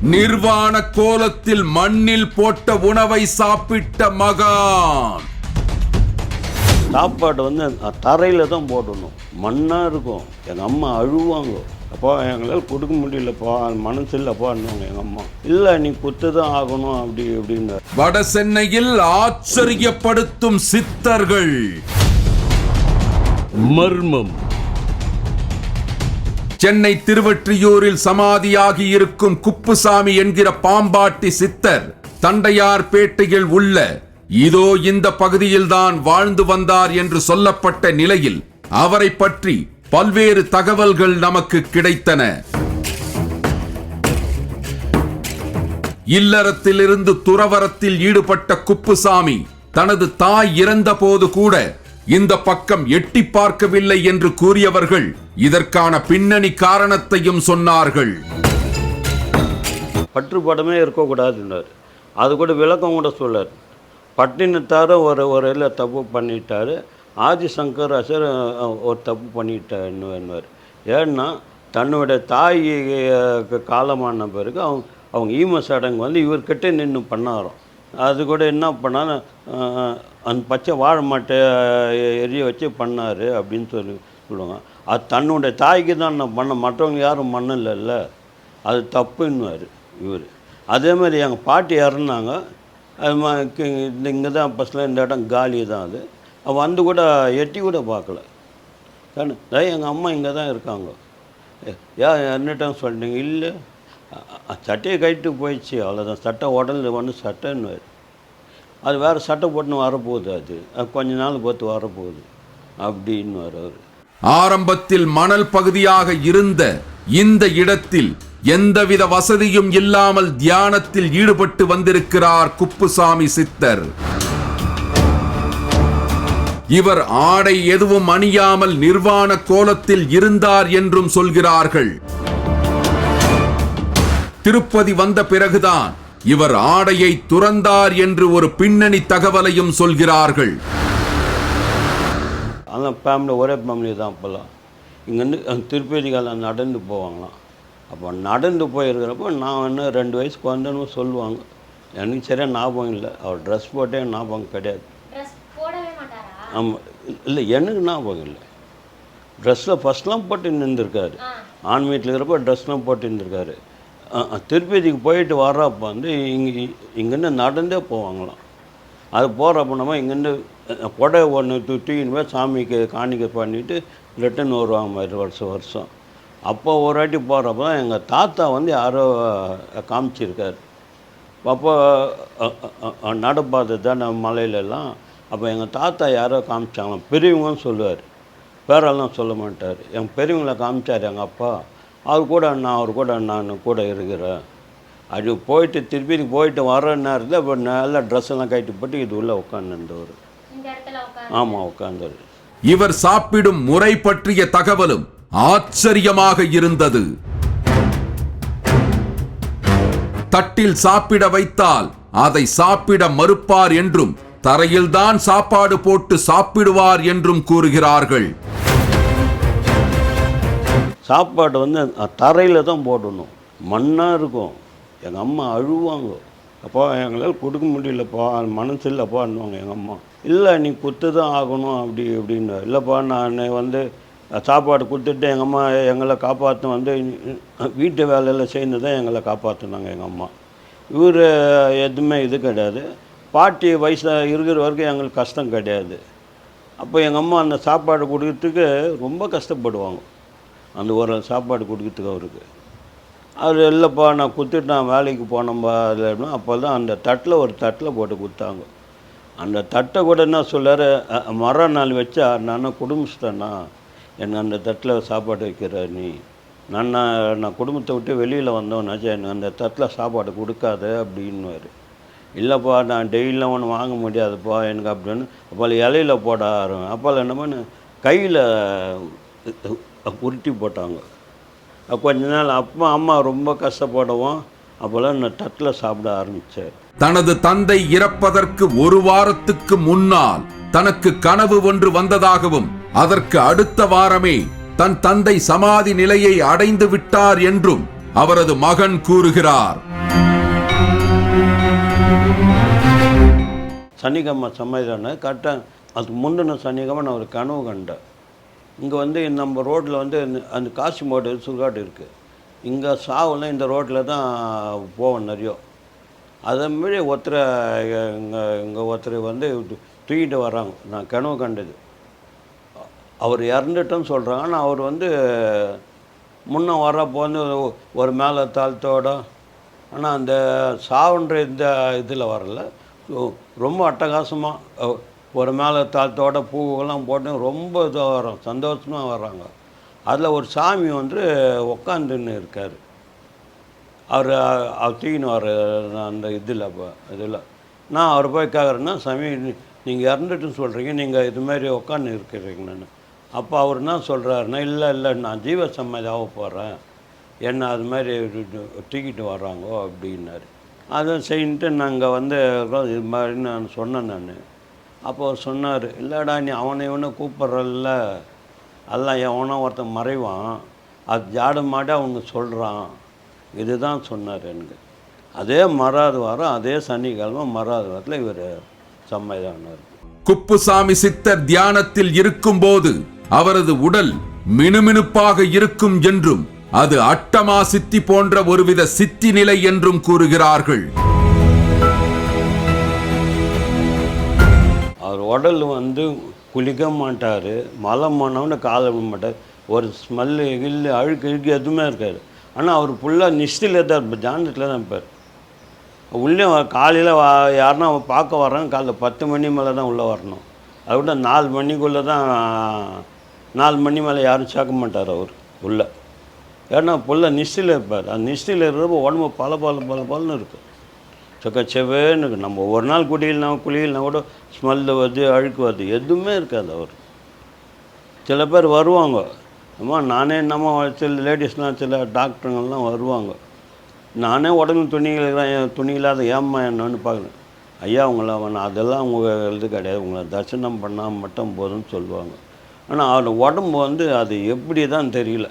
நிர்வாண கோலத்தில் மண்ணில் போட்ட உணவை சாப்பிட்ட மகான். சாப்பாடு வந்து தரையில் தான் போடணும். மண்ணாக இருக்கும். எங்கள் அம்மா அழுவாங்க. அப்பா எங்களால் கொடுக்க முடியலப்பா மனசு இல்லைப்பான்னுவாங்க எங்கள் அம்மா. இல்லை நீ குத்து தான் ஆகணும் அப்படி இப்படின்னு வட சென்னையில் ஆச்சரியப்படுத்தும் சித்தர்கள். மர்மம். சென்னை திருவற்றியூரில் சமாதியாகி இருக்கும் குப்புசாமி என்கிற பாம்பாட்டி சித்தர் தண்டையார் பேட்டையில் உள்ள இதோ இந்த பகுதியில்தான் வாழ்ந்து வந்தார் என்று சொல்லப்பட்ட நிலையில் அவரை பற்றி பல்வேறு தகவல்கள் நமக்கு கிடைத்தன. இல்லறத்திலிருந்து துறவரத்தில் ஈடுபட்ட குப்புசாமி தனது தாய் இறந்தபோது கூட இந்த பக்கம் எட்டி பார்க்கவில்லை என்று கூறியவர்கள் இதற்கான பின்னணி காரணத்தையும் சொன்னார்கள். பற்றுப்படமே இருக்கக்கூடாதுன்னார். அது கூட விளக்கம் கூட சொல்லார் பட்டினத்தார ஒரு ஒரு இதில் தப்பு பண்ணிட்டார். ஆதிசங்கர் அசர் ஒரு தப்பு பண்ணிட்டாருன்னு ஏன்னா தன்னுடைய தாய் காலமான பிறகு அவங்க அவங்க ஈம சடங்கு வந்து இவர்கிட்ட நின்று பண்ணாரோம். அது கூட என்ன பண்ணாலும் அந்த பச்சை வாழை மாட்டை எரிய வச்சு பண்ணார் அப்படின்னு சொல்லி சொல்லுவாங்க. அது தன்னுடைய தாய்க்கு தான் நான் பண்ண மற்றவங்க யாரும் பண்ணலைல்ல. அது தப்புன்னுவார் இவர். அதே மாதிரி எங்கள் பாட்டி இறந்தாங்க. அது மா இந்த இங்கே தான் ஃபஸ்ட்டில் இந்த இடம் காலி தான் அது. வந்து கூட எட்டி கூட பார்க்கல. தானே? எங்கள் அம்மா இங்கே தான் இருக்காங்க. ஏ, ஏன் என்னட்டும் சொல்லிட்டீங்க இல்லை. சட்டையை கழிட்டு போயிடுச்சு அவ்வளோதான் சட்டை உடல்ல வந்து சட்டைன்னு அது வேறு சட்டை போட்டுன்னு வரப்போகுது அது. அது கொஞ்ச நாள் பார்த்து வரப்போகுது. அப்படின்னு அவர். ஆரம்பத்தில் மணல் பகுதியாக இருந்த இந்த இடத்தில் எந்தவித வசதியும் இல்லாமல் தியானத்தில் ஈடுபட்டு வந்திருக்கிறார் குப்புசாமி சித்தர். இவர் ஆடை எதுவும் அணியாமல் நிர்வாண கோலத்தில் இருந்தார் என்றும் சொல்கிறார்கள். திருப்பதி வந்த பிறகுதான் இவர் ஆடையை துறந்தார் என்று ஒரு பின்னணி தகவலையும் சொல்கிறார்கள். அதெல்லாம் ஃபேமிலி ஒரே ஃபேமிலி தான் அப்போல்லாம். இங்கேருந்து திருப்பதிக்கால நடந்து போவாங்களாம். அப்போ நடந்து போயிருக்கிறப்போ நான் வந்து ரெண்டு வயசு குழந்தைன்னு சொல்லுவாங்க. எனக்கு சரியாக ஞாபகம் இல்லை. அவர் ட்ரெஸ் போட்டே ஞாபகம் கிடையாது. ட்ரெஸ் போடவே மாட்டாரா? ஆமாம் இல்லை எனக்கு ஞாபகம் இல்லை. ட்ரெஸ்ஸில் ஃபஸ்ட்லாம் போட்டு நின்றுருக்காரு. ஆண் வீட்டில் இருக்கிறப்ப ட்ரெஸ்லாம் போட்டு இருந்திருக்காரு திருப்பதிக்கு போயிட்டு வர்றப்ப வந்து இங்கே இங்கேருந்து நடந்தே போவாங்களாம். அது போகிறப்ப நம்ம இங்கேருந்து கொடை ஒன்று தூ தூக்கின்னு போய் சாமிக்கு காணிக்கை பண்ணிவிட்டு ரிட்டன் வருவாங்க மாதிரி வருஷம் வருஷம். அப்போ ஒரு வாட்டி போகிறப்ப தான் எங்கள் தாத்தா வந்து யாரோ காமிச்சிருக்கார். அப்போ அஹ், தான் நம்ம மலையிலலாம் அப்போ எங்கள் தாத்தா யாரோ காமிச்சாங்களாம். பெரியவங்கன்னு சொல்லுவார். பேரெல்லாம் சொல்ல மாட்டார். என் பெரியவங்கள காமிச்சார் எங்கள் அப்பா. அவர் கூட நான் அவர் கூட நான் கூட இருக்கிறேன் அது போயிட்டு திருப்பி போயிட்டு வர நேரத்தில் இப்போ நல்லா ட்ரெஸ் எல்லாம் கட்டி போட்டு இது உள்ளே உட்காந்துருந்தவர் இந்த இடத்துல உட்காந்து ஆமாம் உட்காந்தாரு இவர் சாப்பிடும் முறை பற்றிய தகவலும் ஆச்சரியமாக இருந்தது. தட்டில் சாப்பிட வைத்தால் அதை சாப்பிட மறுப்பார் என்றும் தரையில்தான் சாப்பாடு போட்டு சாப்பிடுவார் என்றும் கூறுகிறார்கள். சாப்பாடு வந்து தரையில் தான் போடணும். மண்ணாக இருக்கும். எங்கள் அம்மா அழுவாங்க. அப்போ எங்களால் கொடுக்க முடியலப்பா மனசு இல்லைப்பான்னுவாங்க எங்கள் அம்மா. இல்லை நீ குத்து தான் ஆகணும் அப்படி இப்படின்னு இல்லைப்பா நான் வந்து சாப்பாடு கொடுத்துட்டு எங்கள் அம்மா எங்களை காப்பாற்ற வந்து வீட்டு வேலையில் சேர்ந்து தான் எங்களை காப்பாற்றினாங்க எங்கள் அம்மா. இவர் எதுவுமே இது கிடையாது. பாட்டி வயசாக இருக்கிற வரைக்கும் எங்களுக்கு கஷ்டம் கிடையாது. அப்போ எங்கள் அம்மா அந்த சாப்பாடு கொடுக்கறதுக்கு ரொம்ப கஷ்டப்படுவாங்க. அந்த ஒரு சாப்பாடு கொடுக்கறதுக்கு அவருக்கு. அவர் இல்லைப்பா நான் குத்துட்டு நான் வேலைக்கு போனோம்பா அதில் அப்போ தான் அந்த தட்டில் ஒரு தட்டில் போட்டு கொடுத்தாங்க அந்த தட்டை கூட என்ன சொல்லார் மறு நாள் வச்சா நான் குடும்பஸ்தனா எனக்கு அந்த தட்டில் சாப்பாடு வைக்கிற நீ. நான் நான் குடும்பத்தை விட்டு வெளியில் வந்தோன்னாச்சும் எனக்கு அந்த தட்டில் சாப்பாடு கொடுக்காத அப்படின்னுவார். இல்லைப்பா நான் டெய்லியில் ஒன்று வாங்க முடியாதுப்பா எனக்கு அப்படின்னு அப்போ இலையில போட ஆரம்பி அப்போ என்ன பண்ணு கையில் உருட்டி போட்டாங்க. கொஞ்ச நாள் அப்பா அம்மா ரொம்ப கஷ்டப்படவும். அப்போல்லாம் நான் தட்டில் சாப்பிட ஆரம்பித்தேன் தனது தந்தை இறப்பதற்கு ஒரு வாரத்துக்கு முன்னால் தனக்கு கனவு ஒன்று வந்ததாகவும் அதற்கு அடுத்த வாரமே தன் தந்தை சமாதி நிலையை அடைந்து விட்டார் என்றும் அவரது மகன் கூறுகிறார். சனிக்கிழமை சமைதான கரெக்டாக அதுக்கு முந்தின சனிக்கிழமை நான் ஒரு கனவு கண்டேன். இங்கே வந்து நம்ம ரோட்டில் வந்து அந்த காசி மோடு சுடுகாடு இருக்குது இங்கே சாவுலாம் இந்த ரோட்டில் தான் போவோம் நிறைய. அதேமாரி ஒருத்தரை இங்கே இங்கே ஒருத்தர் வந்து தூக்கிட்டு வர்றாங்க. நான் கனவு கண்டது. அவர் இறந்துட்டோன்னு சொல்கிறாங்க ஆனால் அவர் வந்து முன்ன வர்றப்போ வந்து ஒரு மேலே தாழ்த்தோட ஆனால் அந்த சாவுன்ற இந்த இதில் வரல. ரொம்ப அட்டகாசமாக ஒரு மேலே தாழ்த்தோட பூவெல்லாம் போட்டு ரொம்ப இதாக வரும் சந்தோஷமாக வர்றாங்க. அதில் ஒரு சாமி வந்து உக்காந்துன்னு இருக்கார். அவர் அவர் தூக்கின்னு வர அந்த இதில் இதில். நான் அவர் போய் கேட்குறேன்னா சாமி நீங்கள் இறந்துட்டுன்னு சொல்கிறீங்க நீங்கள் இது மாதிரி உட்காந்து இருக்கிறீங்கன்னு. அப்போ அவர் என்ன சொல்கிறாருன்னா இல்லை இல்லை நான் ஜீவ சம்மதியாக போகிறேன் என்ன அது மாதிரி தூக்கிட்டு வர்றாங்கோ அப்படின்னாரு. அதை செய்யின்ட்டு நாங்கள் வந்து இது மாதிரி நான் சொன்னேன் நான். அப்போ அவர் சொன்னார் இல்லைடா நீ அவனை இவனை கூப்பிட்றல்ல. அதெல்லாம் எவனோ ஒருத்தன் மறைவான். அது ஜாடு மாட அவங்க சொல்கிறான் இதுதான் சொன்னார் எனக்கு அதே மறாது வாரம் அதே சனிக்கிழமை மறாது வாரத்தில் இவர் சம்மதானார் குப்புசாமி சித்தர் தியானத்தில் இருக்கும்போது அவரது உடல் மினுமினுப்பாக இருக்கும் என்றும் அது அட்டமா சித்தி போன்ற ஒருவித சித்தி நிலை என்றும் கூறுகிறார்கள். உடல் வந்து குளிக்க மாட்டார் மலம் போனவொடனே காலை விட மாட்டார். ஒரு ஸ்மெல்லு கில்லு அழுக்கு இழுக்கு எதுவுமே இருக்காது. ஆனால் அவர் ஃபுல்லாக நிஷ்டில் தான் இருப்பார் ஜானத்தில் தான் இருப்பார். உள்ளே காலையில் யாருன்னா பார்க்க வர்றாங்க காலைல பத்து மணி மேலே தான் உள்ளே வரணும். அதை விட நாலு மணிக்குள்ளே தான் நாலு மணி மேலே யாரும் சேர்க்க மாட்டார் அவர் உள்ளே. ஏன்னா ஃபுல்லாக நிஷ்டில் இருப்பார். அந்த நிஷ்டில் இருக்கிறப்ப உடம்பு பல பல பல பலன்னு இருக்குது சொக்கச்சவேன்னு நம்ம ஒரு நாள் குடியில்னா குளியில்னா கூட ஸ்மெல் வருது அழுக்கு வருது எதுவுமே இருக்காது அவர். சில பேர் வருவாங்க. அம்மா நானே என்னம்மா சில லேடிஸ்லாம் சில டாக்டருங்கள்லாம் வருவாங்க. நானே உடம்பு துணிகள் என் துணி இல்லாத ஏம்மா என்னன்னு பார்க்குறேன் ஐயா உங்களை அவன் அதெல்லாம் உங்கள் இது கிடையாது. உங்களை தரிசனம் பண்ணால் மட்டும் போதும்னு சொல்லுவாங்க. ஆனால் அவர் உடம்பு வந்து அது எப்படி தான் தெரியல.